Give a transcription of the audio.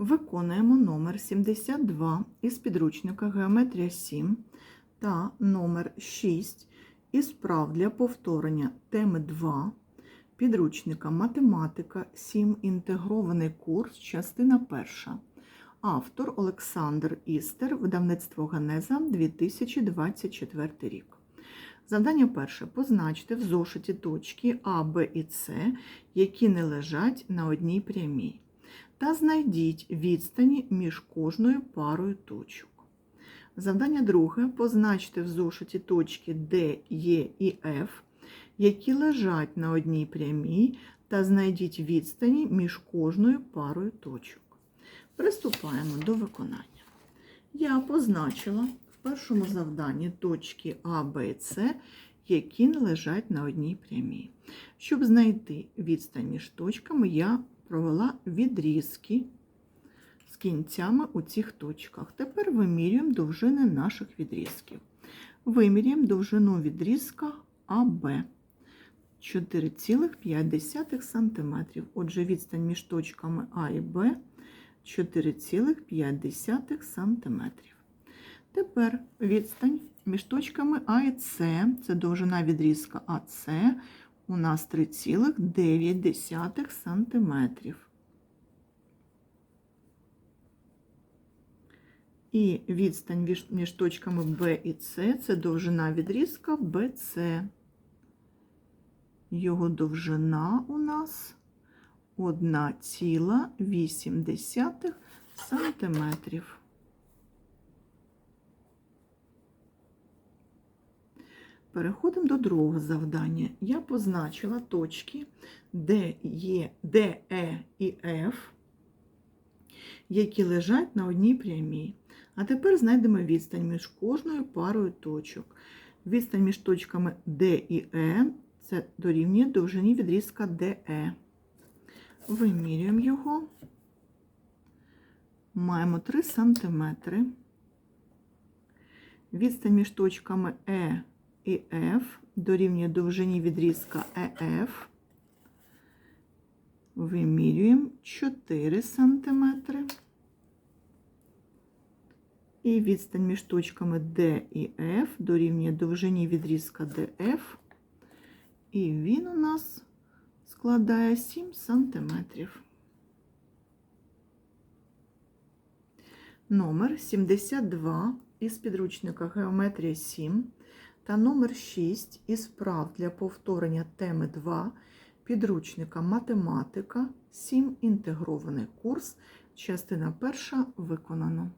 Виконуємо номер 72 із підручника Геометрія 7 та номер 6 із прав для повторення теми 2 підручника Математика 7. Інтегрований курс, частина 1. Автор Олександр Істер, видавництво Генеза 2024 рік. Завдання перше. Позначте в зошиті точки А, Б і С, які не лежать на одній прямій та знайдіть відстані між кожною парою точок. Завдання друге. Позначте в зошиті точки D, E і F, які лежать на одній прямій, та знайдіть відстані між кожною парою точок. Приступаємо до виконання. Я позначила в першому завданні точки А, Б С, які лежать на одній прямій. Щоб знайти відстань між точками, я провела відрізки з кінцями у цих точках. Тепер вимірюємо довжини наших відрізків. Вимірюємо довжину відрізка АБ 4,5 см. Отже, відстань між точками А і Б 4,5 см. Тепер відстань між точками А і С, це довжина відрізка АС, у нас 3,9 см. І відстань між- точками Б і С це довжина відрізка БЦ. Його довжина у нас 1,8 сантиметрів. Переходимо до другого завдання. Я позначила точки D, Е, D, E і F, які лежать на одній прямій. А тепер знайдемо відстань між кожною парою точок. Відстань між точками D і E це дорівнює довжині відрізка DE. Вимірюємо його. Маємо 3 см. Відстань між точками E і F дорівнює довжині відрізка EF. Вимірюємо 4 см. І відстань між точками D і F дорівнює довжині відрізка DF. І він у нас складає 7 см. Номер 72 із підручника Геометрія 7 та номер 6 із вправ для повторення теми 2 підручника Математика 7. Інтегрований курс. Частина перша виконано.